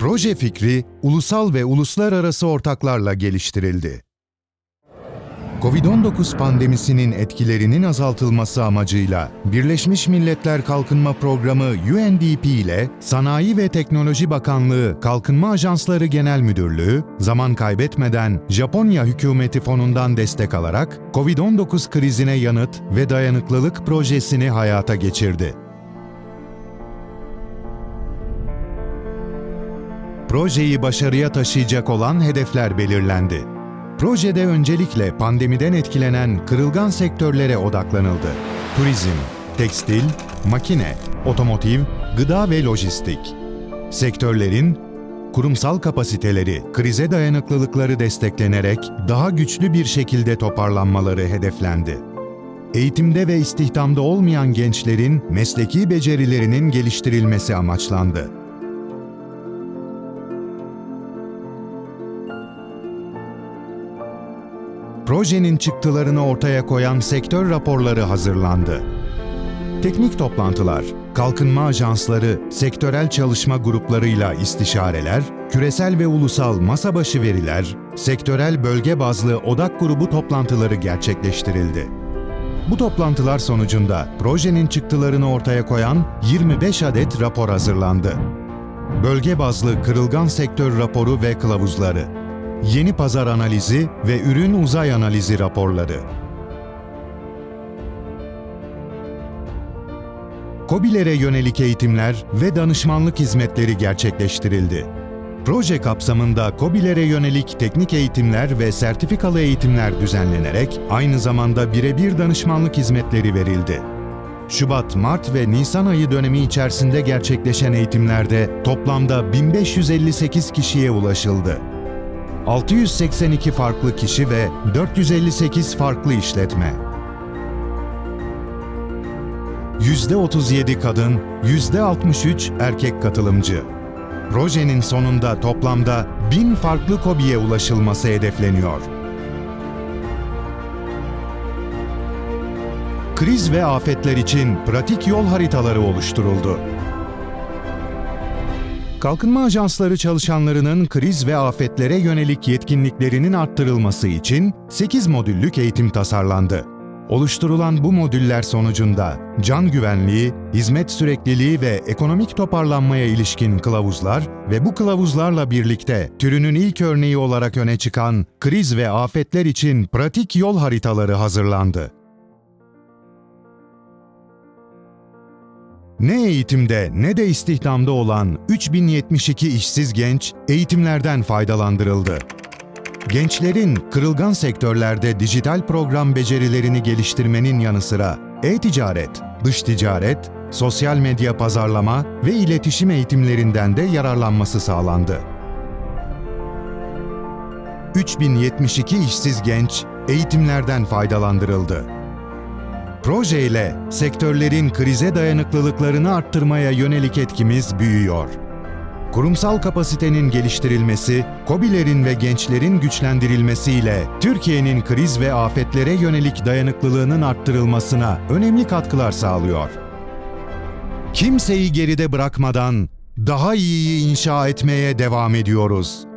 Proje fikri ulusal ve uluslararası ortaklarla geliştirildi. Covid-19 pandemisinin etkilerinin azaltılması amacıyla Birleşmiş Milletler Kalkınma Programı UNDP ile Sanayi ve Teknoloji Bakanlığı Kalkınma Ajansları Genel Müdürlüğü, zaman kaybetmeden Japonya hükümeti fonundan destek alarak Covid-19 krizine yanıt ve dayanıklılık projesini hayata geçirdi. Projeyi başarıya taşıyacak olan hedefler belirlendi. Projede öncelikle pandemiden etkilenen kırılgan sektörlere odaklanıldı. Turizm, tekstil, makine, otomotiv, gıda ve lojistik. Sektörlerin kurumsal kapasiteleri, krize dayanıklılıkları desteklenerek daha güçlü bir şekilde toparlanmaları hedeflendi. Eğitimde ve istihdamda olmayan gençlerin mesleki becerilerinin geliştirilmesi amaçlandı. Projenin çıktılarını ortaya koyan sektör raporları hazırlandı. Teknik toplantılar, kalkınma ajansları, sektörel çalışma gruplarıyla istişareler, küresel ve ulusal masa başı veriler, sektörel bölge bazlı odak grubu toplantıları gerçekleştirildi. Bu toplantılar sonucunda projenin çıktılarını ortaya koyan 25 adet rapor hazırlandı. Bölge bazlı kırılgan sektör raporu ve kılavuzları, yeni pazar analizi ve ürün uzay analizi raporları. KOBİ'lere yönelik eğitimler ve danışmanlık hizmetleri gerçekleştirildi. Proje kapsamında KOBİ'lere yönelik teknik eğitimler ve sertifikalı eğitimler düzenlenerek aynı zamanda birebir danışmanlık hizmetleri verildi. Şubat, Mart ve Nisan ayı dönemi içerisinde gerçekleşen eğitimlerde toplamda 1558 kişiye ulaşıldı. 682 farklı kişi ve 458 farklı işletme. %37 kadın, %63 erkek katılımcı. Projenin sonunda toplamda 1000 farklı KOBİ'ye ulaşılması hedefleniyor. Kriz ve afetler için pratik yol haritaları oluşturuldu. Kalkınma ajansları çalışanlarının kriz ve afetlere yönelik yetkinliklerinin arttırılması için 8 modüllük eğitim tasarlandı. Oluşturulan bu modüller sonucunda can güvenliği, hizmet sürekliliği ve ekonomik toparlanmaya ilişkin kılavuzlar ve bu kılavuzlarla birlikte türünün ilk örneği olarak öne çıkan kriz ve afetler için pratik yol haritaları hazırlandı. Ne eğitimde ne de istihdamda olan 3072 işsiz genç eğitimlerden faydalandırıldı. Gençlerin kırılgan sektörlerde dijital program becerilerini geliştirmenin yanı sıra e-ticaret, dış ticaret, sosyal medya pazarlama ve iletişim eğitimlerinden de yararlanması sağlandı. 3072 işsiz genç eğitimlerden faydalandırıldı. Proje ile sektörlerin krize dayanıklılıklarını arttırmaya yönelik etkimiz büyüyor. Kurumsal kapasitenin geliştirilmesi, KOBİ'lerin ve gençlerin güçlendirilmesiyle Türkiye'nin kriz ve afetlere yönelik dayanıklılığının arttırılmasına önemli katkılar sağlıyor. Kimseyi geride bırakmadan daha iyiyi inşa etmeye devam ediyoruz.